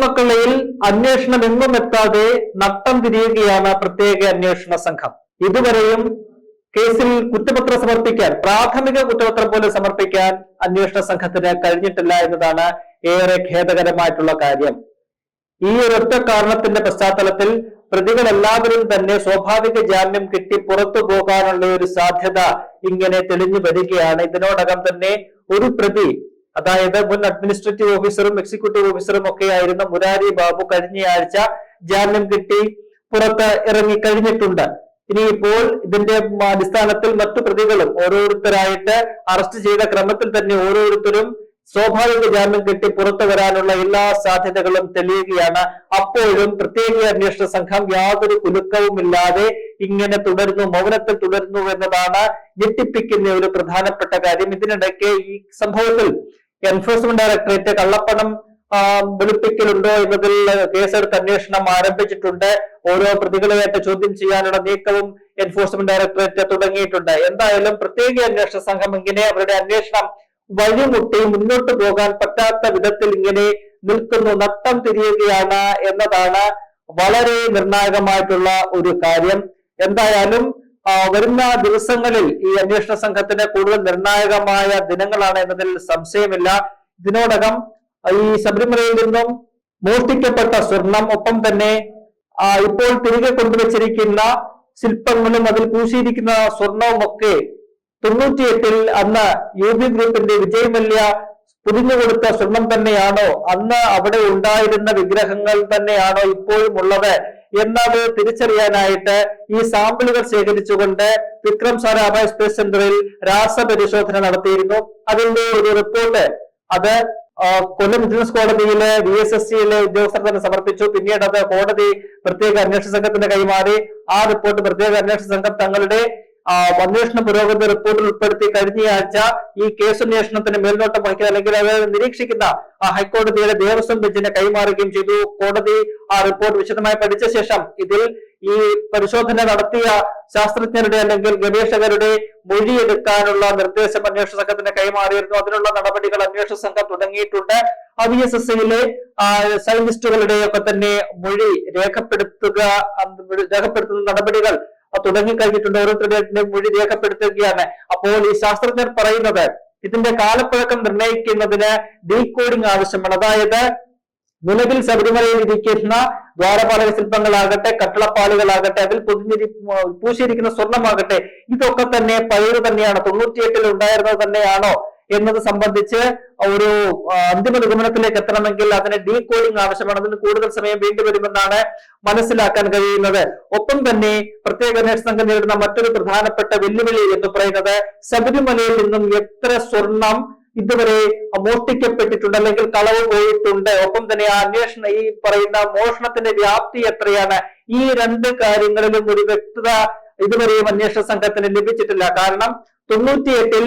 സ്വർണക്കൊള്ളയിൽ അന്വേഷണം എങ്ങും എത്താതെ നട്ടം തിരിയുകയാണ് പ്രത്യേക അന്വേഷണ സംഘം. ഇതുവരെയും കേസിൽ കുറ്റപത്രം സമർപ്പിക്കാൻ പ്രാഥമിക കുറ്റപത്രം പോലെ സമർപ്പിക്കാൻ അന്വേഷണ സംഘത്തിന് കഴിഞ്ഞിട്ടില്ല എന്നതാണ് ഏറെ ഖേദകരമായിട്ടുള്ള കാര്യം. ഈ ഒരൊറ്റ കാരണത്തിന്റെ പശ്ചാത്തലത്തിൽ പ്രതികൾ എല്ലാവരും തന്നെ സ്വാഭാവിക ജാമ്യം കിട്ടി പുറത്തു പോകാനുള്ള ഒരു സാധ്യത ഇങ്ങനെ തെളിഞ്ഞു വരികയാണ്. ഇതിനോടകം തന്നെ ഒരു പ്രതി അതായത് മുൻ അഡ്മിനിസ്ട്രേറ്റീവ് ഓഫീസറും എക്സിക്യൂട്ടീവ് ഓഫീസറും ഒക്കെ ആയിരുന്ന മുരാരി ബാബു കഴിഞ്ഞയാഴ്ച ജാമ്യം കിട്ടി പുറത്ത് ഇറങ്ങി കഴിഞ്ഞിട്ടുണ്ട്. ഇനി ഇപ്പോൾ ഇതിന്റെ അടിസ്ഥാനത്തിൽ മറ്റു പ്രതികളും ഓരോരുത്തരായിട്ട് അറസ്റ്റ് ചെയ്ത ക്രമത്തിൽ തന്നെ ഓരോരുത്തരും സ്വാഭാവിക ജാമ്യം കിട്ടി പുറത്തു വരാനുള്ള എല്ലാ സാധ്യതകളും തെളിയുകയാണ്. അപ്പോഴും പ്രത്യേക അന്വേഷണ സംഘം യാതൊരു കുലുക്കവുമില്ലാതെ ഇങ്ങനെ തുടരുന്നു മൗനത്തിൽ തുടരുന്നു എന്നതാണ് ഞെട്ടിപ്പിക്കുന്ന ഒരു പ്രധാനപ്പെട്ട കാര്യം. ഇതിനിടയ്ക്ക് ഈ സംഭവത്തിൽ എൻഫോഴ്സ്മെന്റ് ഡയറക്ടറേറ്റ് കള്ളപ്പണം വെളുപ്പിക്കലുണ്ടോ എന്നതിൽ കേസെടുത്ത് അന്വേഷണം ആരംഭിച്ചിട്ടുണ്ട്. ഓരോ പ്രതികളെയായിട്ട് ചോദ്യം ചെയ്യാനുള്ള നീക്കവും എൻഫോഴ്സ്മെന്റ് ഡയറക്ടറേറ്റ് തുടങ്ങിയിട്ടുണ്ട്. എന്തായാലും പ്രത്യേക അന്വേഷണ സംഘം ഇങ്ങനെ അവരുടെ അന്വേഷണം വഴിമുട്ടി മുന്നോട്ട് പോകാൻ പറ്റാത്ത വിധത്തിൽ ഇങ്ങനെ നിൽക്കുന്നു നട്ടം തിരിയുകയാണ് എന്നതാണ് വളരെ നിർണായകമായിട്ടുള്ള ഒരു കാര്യം. എന്തായാലും വരുന്ന ദിവസങ്ങളിൽ ഈ അന്വേഷണ സംഘത്തിന് കൂടുതൽ നിർണായകമായ ദിനങ്ങളാണ് എന്നതിൽ സംശയമില്ല. ഇതിനോടകം ഈ ശബരിമലയിൽ നിന്നും മോഷ്ടിക്കപ്പെട്ട സ്വർണം ഒപ്പം തന്നെ ഇപ്പോൾ തിരികെ കൊണ്ടുവച്ചിരിക്കുന്ന ശില്പങ്ങളും അതിൽ പൂശിയിരിക്കുന്ന സ്വർണവും ഒക്കെ തൊണ്ണൂറ്റിയെട്ടിൽ അന്ന് യു ബി ഗ്രൂപ്പിന്റെ വിജയ് മല്യ പുതിഞ്ഞു കൊടുത്ത സ്വർണം തന്നെയാണോ? അന്ന് അവിടെ ഉണ്ടായിരുന്ന വിഗ്രഹങ്ങൾ തന്നെയാണോ ഇപ്പോഴും ഉള്ളത്? എന്നത് തിരിച്ചറിയാനായിട്ട് ഈ സാമ്പിളുകൾ ശേഖരിച്ചുകൊണ്ട് വിക്രം സാരാഭായ് സ്പേസ് സെന്ററിൽ രാസപരിശോധന നടത്തിയിരുന്നു. അതിന്റെ ഒരു റിപ്പോർട്ട് അത് കൊല്ലം വിജിലൻസ് കോടതിയിലെ വി എസ് എസ് സിയിലെ ഉദ്യോഗസ്ഥർ തന്നെ സമർപ്പിച്ചു. പിന്നീട് അത് കോടതി പ്രത്യേക അന്വേഷണ സംഘത്തിന് കൈമാറി ആ റിപ്പോർട്ട് പ്രത്യേക അന്വേഷണ സംഘം തങ്ങളുടെ അന്വേഷണ പുരോഗതി റിപ്പോർട്ടിൽ ഉൾപ്പെടുത്തി കഴിഞ്ഞയാഴ്ച ഈ കേസന്വേഷണത്തിന് മേൽനോട്ടം വഹിക്കുന്ന അല്ലെങ്കിൽ അത് നിരീക്ഷിക്കുന്ന ഹൈക്കോടതിയുടെ ദേവസ്വം ബെഞ്ചിനെ കൈമാറുകയും ചെയ്തു. കോടതി ആ റിപ്പോർട്ട് വിശദമായി പഠിച്ച ശേഷം ഇതിൽ ഈ പരിശോധന നടത്തിയ ശാസ്ത്രജ്ഞരുടെ അല്ലെങ്കിൽ ഗവേഷകരുടെ മൊഴിയെടുക്കാനുള്ള നിർദ്ദേശം അന്വേഷണ സംഘത്തിന് കൈമാറിയിരുന്നു. അതിനുള്ള നടപടികൾ അന്വേഷണ സംഘം തുടങ്ങിയിട്ടുണ്ട്. ഐ എസ് എസ് സിയിലെ സയന്റിസ്റ്റുകളുടെ ഒക്കെ തന്നെ മൊഴി രേഖപ്പെടുത്തുക അത് രേഖപ്പെടുത്തുന്ന നടപടികൾ തുടങ്ങിക്കഴിഞ്ഞിട്ടുണ്ട്. ഓരോരുത്തരുടെ മൊഴി രേഖപ്പെടുത്തുകയാണ്. അപ്പോൾ ഈ ശാസ്ത്രജ്ഞർ പറയുന്നത് ഇതിന്റെ കാലപ്പഴക്കം നിർണയിക്കുന്നതിന് ഡീകോഡിംഗ് ആവശ്യമാണ്. അതായത് നിലവിൽ ശബരിമലയിൽ ഇരിക്കുന്ന ദ്വാരപാലക ശില്പങ്ങളാകട്ടെ കട്ടളപ്പാലുകളാകട്ടെ അതിൽ പൊതിഞ്ഞിരി പൂശിയിരിക്കുന്ന സ്വർണമാകട്ടെ ഇതൊക്കെ തന്നെ പഴയത് തന്നെയാണ്. തൊണ്ണൂറ്റിയെട്ടിൽ ഉണ്ടായിരുന്നത് തന്നെയാണോ? എന്നത് സംബന്ധിച്ച് ഒരു അന്തിമ നിഗമനത്തിലേക്ക് എത്തണമെങ്കിൽ അതിന് ഡീകോഡിംഗ് ആവശ്യമാണ്. അതിന് കൂടുതൽ സമയം വേണ്ടിവരുമെന്നാണ് മനസ്സിലാക്കാൻ കഴിയുന്നത്. ഒപ്പം തന്നെ പ്രത്യേക അന്വേഷണ സംഘം നേരിടുന്ന മറ്റൊരു പ്രധാനപ്പെട്ട വെല്ലുവിളി എന്ന് പറയുന്നത് ശബരിമലയിൽ നിന്നും എത്ര സ്വർണം ഇതുവരെ മോഷ്ടിക്കപ്പെട്ടിട്ടുണ്ട് അല്ലെങ്കിൽ കളവ് പോയിട്ടുണ്ട്. ഒപ്പം തന്നെ ആ അന്വേഷണ ഈ പറയുന്ന മോഷണത്തിന്റെ വ്യാപ്തി എത്രയാണ്? ഈ രണ്ട് കാര്യങ്ങളിലും ഒരു വ്യക്തത ഇതുവരെയും അന്വേഷണ സംഘത്തിന് ലഭിച്ചിട്ടില്ല. കാരണം തൊണ്ണൂറ്റിയെട്ടിൽ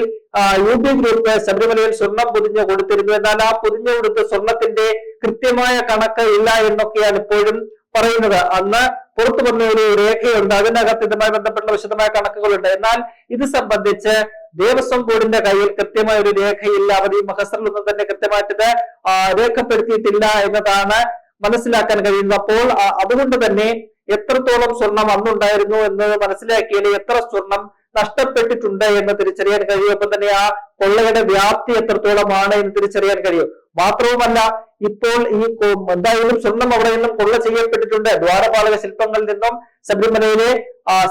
യു പി ഗ്രൂപ്പ് ശബരിമലയിൽ സ്വർണം പൊതിഞ്ഞ് കൊടുത്തിരുന്നു. എന്നാൽ ആ പൊതിഞ്ഞു കൊടുത്ത സ്വർണത്തിന്റെ കൃത്യമായ കണക്ക് ഇല്ല എന്നൊക്കെയാണ് ഇപ്പോഴും പറയുന്നത്. അന്ന് പുറത്തു വന്ന ഒരു രേഖയുണ്ട്. അതിനകത്ത് ഇതുമായി ബന്ധപ്പെട്ട വിശദമായ കണക്കുകളുണ്ട്. എന്നാൽ ഇത് സംബന്ധിച്ച് ദേവസ്വം ബോർഡിന്റെ കയ്യിൽ കൃത്യമായ ഒരു രേഖയില്ല. അവർ ഈ മഹസറിൽ നിന്ന് തന്നെ കൃത്യമായിട്ട് രേഖപ്പെടുത്തിയിട്ടില്ല എന്നതാണ് മനസ്സിലാക്കാൻ കഴിയുന്നത്. അപ്പോൾ അതുകൊണ്ട് തന്നെ എത്രത്തോളം സ്വർണം അന്നുണ്ടായിരുന്നു എന്ന് മനസ്സിലാക്കിയാൽ എത്ര സ്വർണം നഷ്ടപ്പെട്ടിട്ടുണ്ട് എന്ന് തിരിച്ചറിയാൻ കഴിയും. ഒപ്പം തന്നെ ആ കൊള്ളയുടെ വ്യാപ്തി എത്രത്തോളമാണ് എന്ന് തിരിച്ചറിയാൻ കഴിയും. മാത്രവുമല്ല ഇപ്പോൾ ഈ എന്തായാലും സ്വർണം അവിടെ നിന്നും കൊള്ള ചെയ്യപ്പെട്ടിട്ടുണ്ട്. ദ്വാരപാലക ശില്പങ്ങളിൽ നിന്നും ശബരിമലയിലെ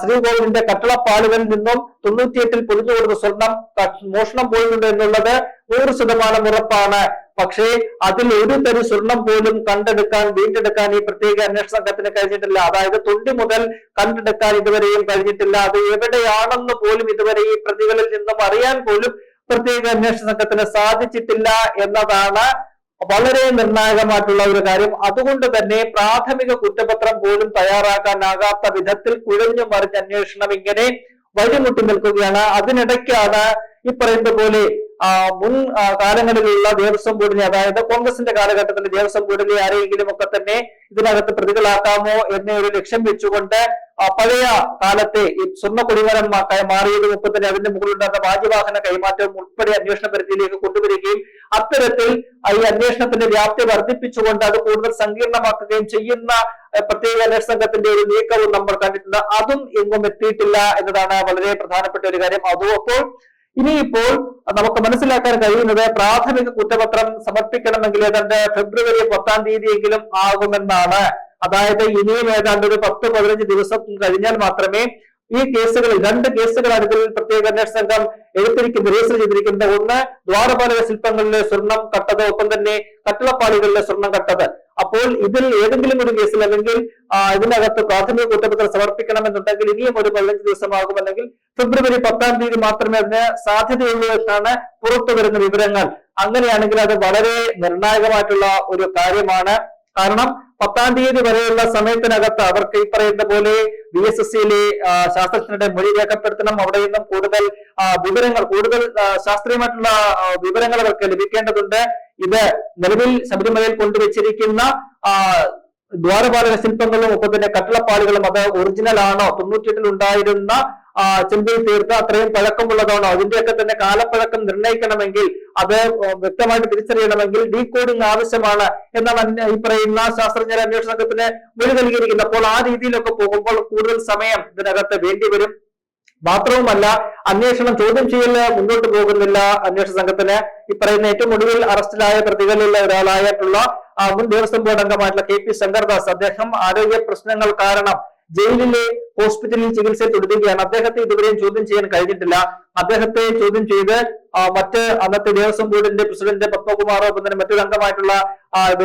ശ്രീകോവിലിന്റെ കട്ടളപ്പാളുകളിൽ നിന്നും തൊണ്ണൂറ്റിയെട്ടിൽ പൊളിഞ്ഞു കൊടുത്ത സ്വർണം മോഷണം പോയിട്ടുണ്ട് എന്നുള്ളത് നൂറ് ശതമാനം ഉറപ്പാണ്. പക്ഷേ അതിൽ ഒരു തരി സ്വർണം പോലും കണ്ടെടുക്കാൻ വീണ്ടെടുക്കാൻ ഈ പ്രത്യേക അന്വേഷണ സംഘത്തിന് കഴിഞ്ഞിട്ടില്ല. അതായത് തൊണ്ടി മുതൽ കണ്ടെടുക്കാൻ ഇതുവരെയും കഴിഞ്ഞിട്ടില്ല. അത് എവിടെയാണെന്ന് പോലും ഇതുവരെ ഈ പ്രതികളിൽ നിന്നും അറിയാൻ പോലും പ്രത്യേക അന്വേഷണ സംഘത്തിന് സാധിച്ചിട്ടില്ല എന്നതാണ് വളരെ നിർണായകമായിട്ടുള്ള ഒരു കാര്യം. അതുകൊണ്ട് തന്നെ പ്രാഥമിക കുറ്റപത്രം പോലും തയ്യാറാക്കാനാകാത്ത വിധത്തിൽ കുഴഞ്ഞു മറിഞ്ഞ അന്വേഷണം ഇങ്ങനെ വഴിമുട്ടി നിൽക്കുകയാണ്. അതിനിടയ്ക്കാണ് ഈ പറയുന്ന പോലെ മുൻ കാലങ്ങളിലുള്ള ദേവസ്വം ബോർഡിനെ അതായത് കോൺഗ്രസിന്റെ കാലഘട്ടത്തിൽ ദേവസ്വം ബോർഡിനെ ആരെങ്കിലും ഒക്കെ തന്നെ ഇതിനകത്ത് പ്രതികളാക്കാമോ എന്ന ഒരു ലക്ഷ്യം വെച്ചുകൊണ്ട് പഴയ കാലത്തെ ഈ സ്വർണ മാറിയതും ഒപ്പം തന്നെ അതിന്റെ മുകളിലുണ്ടാകുന്ന വാജ്യവാഹന കൈമാറ്റവും ഉൾപ്പെടെ അന്വേഷണ പരിധിയിലേക്ക് കൊണ്ടുവരികയും അത്തരത്തിൽ ഈ അന്വേഷണത്തിന്റെ വ്യാപ്തി വർദ്ധിപ്പിച്ചുകൊണ്ട് അത് കൂടുതൽ സങ്കീർണമാക്കുകയും ചെയ്യുന്ന പ്രത്യേക അന്വേഷണ സംഘത്തിന്റെ ഒരു നീക്കവും നമ്മൾ കണ്ടിട്ടുണ്ട്. അതും എങ്ങും എത്തിയിട്ടില്ല എന്നതാണ് വളരെ പ്രധാനപ്പെട്ട ഒരു കാര്യം. അതും അപ്പോൾ ഇനിയിപ്പോൾ നമുക്ക് മനസ്സിലാക്കാൻ കഴിയുന്നത് പ്രാഥമിക കുറ്റപത്രം സമർപ്പിക്കണമെങ്കിൽ ഏതാണ്ട് ഫെബ്രുവരി പത്താം തീയതിയെങ്കിലും ആകുമെന്നാണ്. അതായത് ഇനിയും ഏതാണ്ട് ഒരു പത്ത് പതിനഞ്ച് ദിവസം കഴിഞ്ഞാൽ മാത്രമേ ഈ കേസുകളിൽ രണ്ട് കേസുകളാണ് ഇതിൽ പ്രത്യേക അന്വേഷണ സംഘം എടുത്തിരിക്കുന്നത് രജിസ്റ്റർ ചെയ്തിരിക്കുന്നത്. ഒന്ന് ദ്വാരപാലക ശില്പങ്ങളിലെ സ്വർണം കട്ടത് ഒപ്പം തന്നെ കട്ടിളപ്പാളികളിലെ സ്വർണം കട്ടത്. അപ്പോൾ ഇതിൽ ഏതെങ്കിലും ഒരു കേസിൽ അല്ലെങ്കിൽ ഇതിനകത്ത് പ്രാഥമിക കുറ്റപത്രം സമർപ്പിക്കണമെന്നുണ്ടെങ്കിൽ ഇനിയും ഒരു പതിനഞ്ച് ദിവസമാകും. അല്ലെങ്കിൽ ഫെബ്രുവരി പത്താം തീയതി മാത്രമേ അതിന് സാധ്യതയുള്ളൂ എന്നാണ് പുറത്തു വരുന്ന വിവരങ്ങൾ. അങ്ങനെയാണെങ്കിൽ അത് വളരെ നിർണായകമായിട്ടുള്ള ഒരു കാര്യമാണ്. കാരണം പത്താം തീയതി വരെയുള്ള സമയത്തിനകത്ത് അവർക്ക് ഈ പറയുന്ന പോലെ ബി എസ് എസ് സിയിലെ ശാസ്ത്രജ്ഞരുടെ മൊഴി രേഖപ്പെടുത്തണം. അവിടെ നിന്നും കൂടുതൽ വിവരങ്ങൾ കൂടുതൽ ശാസ്ത്രീയമായിട്ടുള്ള വിവരങ്ങൾ അവർക്ക് ലഭിക്കേണ്ടതുണ്ട്. ഇത് നിലവിൽ ശബരിമലയിൽ കൊണ്ടുവച്ചിരിക്കുന്ന ദ്വാരപാലക ശില്പങ്ങളും ഒപ്പം തന്നെ കട്ടിളപ്പാളികളും അത് ഒറിജിനൽ ആണോ? തൊണ്ണൂറ്റിയെട്ടിൽ ഉണ്ടായിരുന്ന ചെമ്പിൽ തീർത്ത അത്രയും പഴക്കമുള്ളതാണോ? അതിന്റെയൊക്കെ തന്നെ കാലപ്പഴക്കം നിർണയിക്കണമെങ്കിൽ അത് വ്യക്തമായിട്ട് തിരിച്ചറിയണമെങ്കിൽ ഡീകോഡിംഗ് ആവശ്യമാണ് എന്നാണ് ഈ പറയുന്ന ശാസ്ത്രജ്ഞർ അന്വേഷണ സംഘത്തിന് മൊഴി നൽകിയിരിക്കുന്നത്. അപ്പോൾ ആ രീതിയിലൊക്കെ പോകുമ്പോൾ കൂടുതൽ സമയം ഇതിനകത്ത് വേണ്ടി വരും. മാത്രവുമല്ല അന്വേഷണം ചോദ്യം ചെയ്യൽ മുന്നോട്ട് പോകുന്നില്ല. അന്വേഷണ സംഘത്തിന് ഈ പറയുന്ന ഏറ്റവും ഒടുവിൽ അറസ്റ്റിലായ പ്രതികളിൽ ഒരാളായിട്ടുള്ള മുൻ ദേവസ്വം ബോർഡ് അംഗമായിട്ടുള്ള കെ പി ശങ്കർദാസ് അദ്ദേഹം ആരോഗ്യ പ്രശ്നങ്ങൾ കാരണം ജയിലിലെ ഹോസ്പിറ്റലിൽ ചികിത്സയിൽ തുടരുകയാണ്. അദ്ദേഹത്തെ ഇതുവരെയും ചോദ്യം ചെയ്യാൻ കഴിഞ്ഞിട്ടില്ല. അദ്ദേഹത്തെ ചോദ്യം ചെയ്ത് മറ്റ് അന്നത്തെ ദേവസ്വം ബോർഡിന്റെ പ്രസിഡന്റ് പത്മകുമാറോ ഒപ്പം തന്നെ മറ്റൊരു അംഗമായിട്ടുള്ള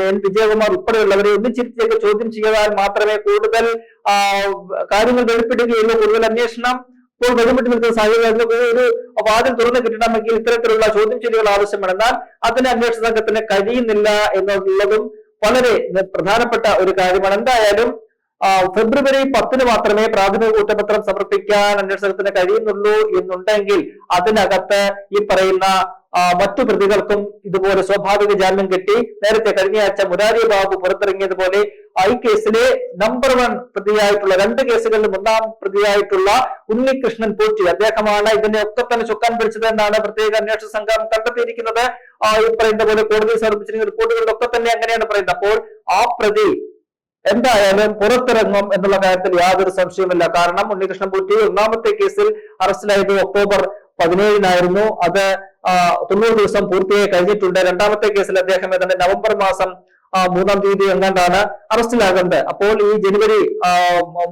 എൻ. വിജയകുമാർ ഉൾപ്പെടെയുള്ളവരെ ഒന്നിച്ചിരുത്തിയൊക്കെ ചോദ്യം ചെയ്താൽ മാത്രമേ കൂടുതൽ കാര്യങ്ങൾ വെളിപ്പെടുകയുള്ളൂ. കൂടുതൽ അന്വേഷണം ഇപ്പോൾ ബന്ധപ്പെട്ട് നിൽക്കുന്ന സാഹചര്യം ഒരു വാതിൽ തുറന്നു കിട്ടണമെങ്കിൽ ഇത്തരത്തിലുള്ള ചോദ്യം ചെയ്യലുകൾ ആവശ്യമാണ് എന്നാൽ അതിന് അന്വേഷണ സംഘത്തിന് കഴിയുന്നില്ല എന്നുള്ളതും വളരെ പ്രധാനപ്പെട്ട ഒരു കാര്യമാണ്. എന്തായാലും ഫെബ്രുവരി പത്തിന് മാത്രമേ പ്രാഥമിക കുറ്റപത്രം സമർപ്പിക്കാൻ അന്വേഷണത്തിന് കഴിയുന്നുള്ളൂ എന്നുണ്ടെങ്കിൽ അതിനകത്ത് ഈ പറയുന്ന മറ്റു പ്രതികൾക്കും ഇതുപോലെ സ്വാഭാവിക ജാമ്യം കിട്ടി. നേരത്തെ കഴിഞ്ഞയാഴ്ച മുരാരി ബാബു പുറത്തിറങ്ങിയതുപോലെ ഈ കേസിലെ നമ്പർ വൺ പ്രതിയായിട്ടുള്ള രണ്ട് കേസുകളിലും ഒന്നാം പ്രതിയായിട്ടുള്ള ഉണ്ണികൃഷ്ണൻ പൂറ്റി അദ്ദേഹമാണ് ഇതിനെ ഒക്കെ തന്നെ ചുക്കാൻ പിടിച്ചത് എന്നാണ് പ്രത്യേക അന്വേഷണ സംഘം കണ്ടെത്തിയിരിക്കുന്നത്. ഈ പറയുന്ന പോലെ കോടതി സമർപ്പിച്ചിരിക്കുന്ന റിപ്പോർട്ടുകളിലൊക്കെ തന്നെ അങ്ങനെയാണ് പറയുന്നത്. അപ്പോൾ ആ പ്രതി എന്തായാലും പുറത്തിറങ്ങും എന്നുള്ള കാര്യത്തിൽ യാതൊരു സംശയമില്ല കാരണം ഉണ്ണികൃഷ്ണൻ പൂറ്റി ഒന്നാമത്തെ കേസിൽ അറസ്റ്റിലായത് ഒക്ടോബർ പതിനേഴിനായിരുന്നു. അത് തൊണ്ണൂറ് ദിവസം പൂർത്തിയായി കഴിഞ്ഞിട്ടുണ്ട്. രണ്ടാമത്തെ കേസിൽ അദ്ദേഹം ഏതാണ്ട് നവംബർ മാസം മൂന്നാം തീയതി എങ്ങാണ്ടാണ് അറസ്റ്റിലാകുന്നത്. അപ്പോൾ ഈ ജനുവരി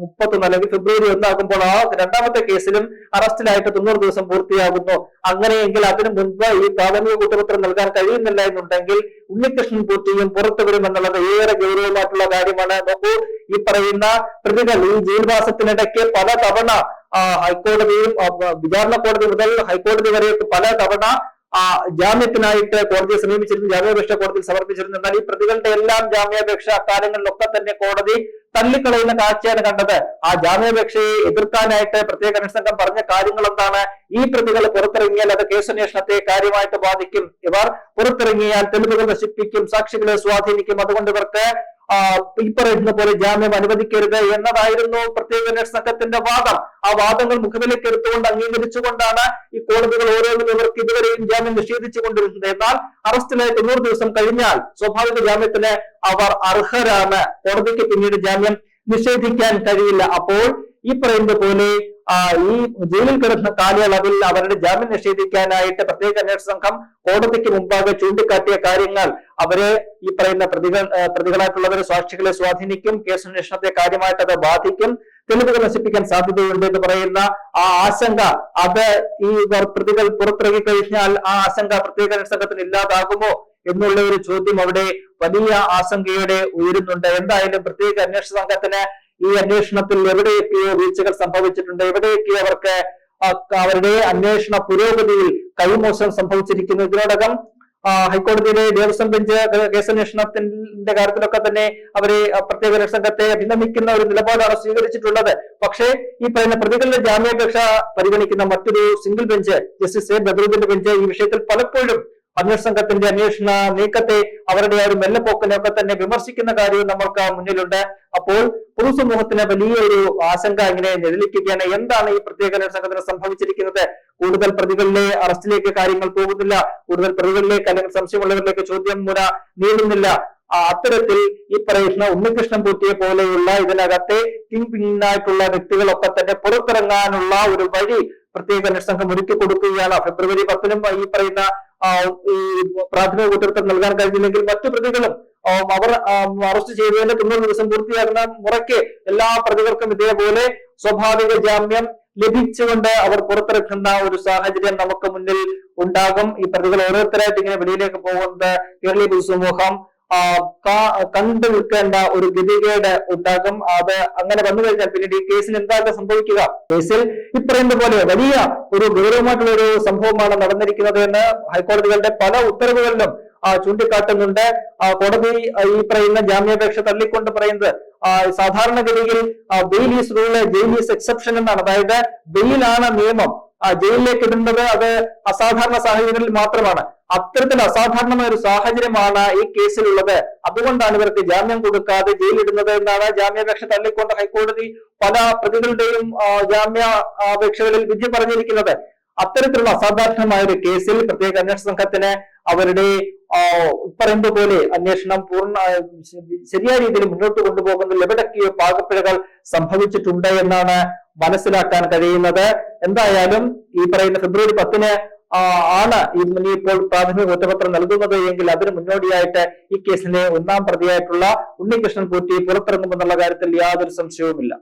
മുപ്പത്തൊന്ന് അല്ലെങ്കിൽ ഫെബ്രുവരി ഒന്നാകുമ്പോൾ ആ രണ്ടാമത്തെ കേസിലും അറസ്റ്റിലായിട്ട് തൊണ്ണൂറ് ദിവസം പൂർത്തിയാകുന്നു. അങ്ങനെയെങ്കിൽ അതിനു മുൻപ് ഈ പ്രാഥമിക കുറ്റപത്രം നൽകാൻ കഴിയുന്നില്ല എന്നുണ്ടെങ്കിൽ ഉണ്ണികൃഷ്ണൻ പൂർത്തിയും പുറത്തു വരുമെന്നുള്ളത് ഏറെ ഗൗരവമായിട്ടുള്ള കാര്യമാണ്. നോക്കൂ ഈ പറയുന്ന പ്രതികൾ ഈ ജയിൽവാസത്തിനിടയ്ക്ക് പല തവണ ഹൈക്കോടതിയും വിചാരണ കോടതി മുതൽ ഹൈക്കോടതി വരെ പല തവണ ജാമ്യത്തിനായിട്ട് കോടതിയെ സമീപിച്ചിരുന്നു ജാമ്യാപേക്ഷ കോടതിയിൽ സമർപ്പിച്ചിരുന്നു. എന്നാൽ ഈ പ്രതികളുടെ എല്ലാം ജാമ്യാപേക്ഷ കാലങ്ങളിലൊക്കെ തന്നെ കോടതി തള്ളിക്കളയുന്ന കാഴ്ചയാണ് കണ്ടത്. ആ ജാമ്യാപേക്ഷയെ എതിർക്കാനായിട്ട് പ്രത്യേക അനുസംഘം പറഞ്ഞ കാര്യങ്ങൾ എന്താണ് ഈ പ്രതികൾ പുറത്തിറങ്ങിയാൽ അത് കേസന്വേഷണത്തെ കാര്യമായിട്ട് ബാധിക്കും. ഇവർ പുറത്തിറങ്ങിയാൽ തെളിവുകൾ നശിപ്പിക്കും സാക്ഷികളെ സ്വാധീനിക്കും. അതുകൊണ്ട് ഇവർക്ക് ആ, ഈ പറയുന്ന പോലെ ജാമ്യം അനുവദിക്കരുത് എന്നതായിരുന്നു പ്രത്യേക അന്വേഷണ സംഘത്തിന്റെ വാദം. ആ വാദങ്ങൾ മുഖവിലേക്ക് എടുത്തുകൊണ്ട് അംഗീകരിച്ചുകൊണ്ടാണ് ഈ കോടതികൾ ഓരോന്നും ഇവർക്ക് ഇതുവരെയും ജാമ്യം നിഷേധിച്ചു കൊണ്ടിരുന്നത് എന്നാൽ അറസ്റ്റിലെ തൊണ്ണൂറ് ദിവസം കഴിഞ്ഞാൽ സ്വാഭാവിക ജാമ്യത്തിന് അവർ അർഹരാണ്. കോടതിക്ക് പിന്നീട് ജാമ്യം നിഷേധിക്കാൻ കഴിയില്ല. അപ്പോൾ ഈ പറയുന്ന പോലെ ഈ ജയിലിൽ കിടക്കുന്ന കാലയളവിൽ അവരുടെ ജാമ്യം നിഷേധിക്കാനായിട്ട് പ്രത്യേക അന്വേഷണ സംഘം കോടതിക്ക് മുമ്പാകെ ചൂണ്ടിക്കാട്ടിയ കാര്യങ്ങൾ അവരെ ഈ പറയുന്ന പ്രതികൾ പ്രതികളായിട്ടുള്ളവരെ സാക്ഷികളെ സ്വാധീനിക്കും കേസ് അന്വേഷണത്തെ കാര്യമായിട്ട് അത് ബാധിക്കും തെളിവുകൾ നശിപ്പിക്കാൻ സാധ്യതയുണ്ട് എന്ന് പറയുന്ന ആ ആശങ്ക അത് ഈ പ്രതികൾ പുറത്തിറങ്ങി കഴിഞ്ഞാൽ ആ ആശങ്ക പ്രത്യേക സംഘത്തിന് ഇല്ലാതാകുമോ എന്നുള്ള ഒരു ചോദ്യം അവിടെ വലിയ ആശങ്കയോടെ ഉയരുന്നുണ്ട്. എന്തായാലും പ്രത്യേക അന്വേഷണ സംഘത്തിന് ഈ അന്വേഷണത്തിൽ എവിടെയൊക്കെയോ വീഴ്ചകൾ സംഭവിച്ചിട്ടുണ്ട്. എവിടെയൊക്കെയോ അവർക്ക് അവരുടെ അന്വേഷണ പുരോഗതിയിൽ കൈമോശം സംഭവിച്ചിരിക്കുന്നു. ഇതിനോടകം ഹൈക്കോടതിയിലെ ദേവസ്വം ബെഞ്ച് കേസന്വേഷണത്തിന്റെ കാര്യത്തിലൊക്കെ തന്നെ അവരെ പ്രത്യേക സംഘത്തെ അഭിനന്ദിക്കുന്ന ഒരു നിലപാടാണ് സ്വീകരിച്ചിട്ടുള്ളത്. പക്ഷേ ഈ പറയുന്ന പ്രതികളുടെ ജാമ്യാപേക്ഷ പരിഗണിക്കുന്ന മറ്റൊരു സിംഗിൾ ബെഞ്ച് ജസ്റ്റിസ് എ. ബദറുദ്ദീന്റെ ബെഞ്ച് ഈ വിഷയത്തിൽ പലപ്പോഴും അന്വേഷണ സംഘത്തിന്റെ അന്വേഷണ നീക്കത്തെ അവരുടെ ആ ഒരു മെല്ലപ്പോക്കിനെ ഒക്കെ തന്നെ വിമർശിക്കുന്ന കാര്യവും നമ്മൾക്ക് മുന്നിലുണ്ട്. അപ്പോൾ പൊതുസമൂഹത്തിന് വലിയൊരു ആശങ്ക ഇങ്ങനെ നിഴലിക്കുകയാണ്. എന്താണ് ഈ പ്രത്യേക അന്വേഷണ സംഘത്തിന് സംഭവിച്ചിരിക്കുന്നത്? കൂടുതൽ പ്രതികളിലെ അറസ്റ്റിലേക്ക് കാര്യങ്ങൾ പോകുന്നില്ല. കൂടുതൽ പ്രതികളിലേക്ക് അല്ലെങ്കിൽ സംശയമുള്ളവരിലേക്ക് ചോദ്യം മുറ നീളുന്നില്ല. അത്തരത്തിൽ ഈ പറയുന്ന ഉണ്ണികൃഷ്ണൻ പൂട്ടിയെ പോലെയുള്ള ഇതിനകത്തെ കിങ് പിന്നായിട്ടുള്ള വ്യക്തികളൊക്കെ തന്നെ പുറത്തിറങ്ങാനുള്ള ഒരു വഴി പ്രത്യേക അന്വേഷണ സംഘം ഒരുക്കി കൊടുക്കുകയാണ് ഫെബ്രുവരി പത്തിനും ഈ പറയുന്ന ഈ പ്രാഥമിക കുറ്റകൃത്യം നൽകാൻ കഴിഞ്ഞില്ലെങ്കിൽ മറ്റു പ്രതികളും അവർ അറസ്റ്റ് ചെയ്തതിന്റെ തൊണ്ണൂറ് ദിവസം പൂർത്തിയാക്കുന്ന മുറയ്ക്ക് എല്ലാ പ്രതികൾക്കും ഇതേപോലെ സ്വാഭാവിക ജാമ്യം ലഭിച്ചുകൊണ്ട് അവർ പുറത്തിറക്കുന്ന ഒരു സാഹചര്യം നമുക്ക് മുന്നിൽ ഉണ്ടാകും. ഈ പ്രതികൾ ഓരോരുത്തരായിട്ട് ഇങ്ങനെ വെളിയിലേക്ക് പോകുന്നത് കേരളീയ പൊതുസമൂഹം കണ്ടു നിൽക്കേണ്ട ഒരു ഗതികേട് ഉണ്ടാകും. അത് അങ്ങനെ വന്നു കഴിഞ്ഞാൽ പിന്നീട് ഈ കേസിൽ എന്താണ് സംഭവിക്കുക? കേസിൽ ഇപ്പറയുന്ന പോലെ വലിയ ഒരു ഗൗരവമായിട്ടുള്ള ഒരു സംഭവമാണ് നടന്നിരിക്കുന്നത് എന്ന് ഹൈക്കോടതികളുടെ പല ഉത്തരവുകളിലും ചൂണ്ടിക്കാട്ടുന്നുണ്ട്. കോടതി ഈ പറയുന്ന ജാമ്യാപേക്ഷ തള്ളിക്കൊണ്ട് പറയുന്നത് സാധാരണഗതിയിൽ bail is rule jail is exception എന്നാണ്. അതായത് ബെയിലാണ് നിയമം. ജയിലിലേക്ക് ഇടുന്നത് അത് അസാധാരണ സാഹചര്യങ്ങളിൽ മാത്രമാണ്. അത്തരത്തിൽ അസാധാരണമായ ഒരു സാഹചര്യമാണ് ഈ കേസിലുള്ളത്. അതുകൊണ്ടാണ് ഇവർക്ക് ജാമ്യം കൊടുക്കാതെ ജയിലിടുന്നത് എന്നാണ് ജാമ്യാപേക്ഷ തള്ളിക്കൊണ്ട് ഹൈക്കോടതി പല പ്രതികളുടെയും ജാമ്യാപേക്ഷകളിൽ വിധി പറഞ്ഞിരിക്കുന്നത്. അത്തരത്തിലുള്ള അസാധാരണമായ ഒരു കേസിൽ പ്രത്യേക അന്വേഷണ സംഘത്തിന് അവരുടെ പറയുമ്പോ പോലെ അന്വേഷണം പൂർണ ശരിയായ രീതിയിൽ മുന്നോട്ട് കൊണ്ടുപോകുന്നതിൽ എവിടൊക്കെയോ പാകപ്പിഴകൾ സംഭവിച്ചിട്ടുണ്ട് എന്നാണ് മനസ്സിലാക്കാൻ കഴിയുന്നത്. എന്തായാലും ഈ പറയുന്ന ഫെബ്രുവരി പത്തിന് ആണ് ഇപ്പോൾ പ്രാഥമിക കുറ്റപത്രം നൽകുന്നത് എങ്കിൽ അതിന് മുന്നോടിയായിട്ട് ഈ കേസിനെ ഒന്നാം പ്രതിയായിട്ടുള്ള ഉണ്ണികൃഷ്ണൻ പൂറ്റി പുറത്തിറങ്ങുമെന്നുള്ള കാര്യത്തിൽ യാതൊരു സംശയവുമില്ല.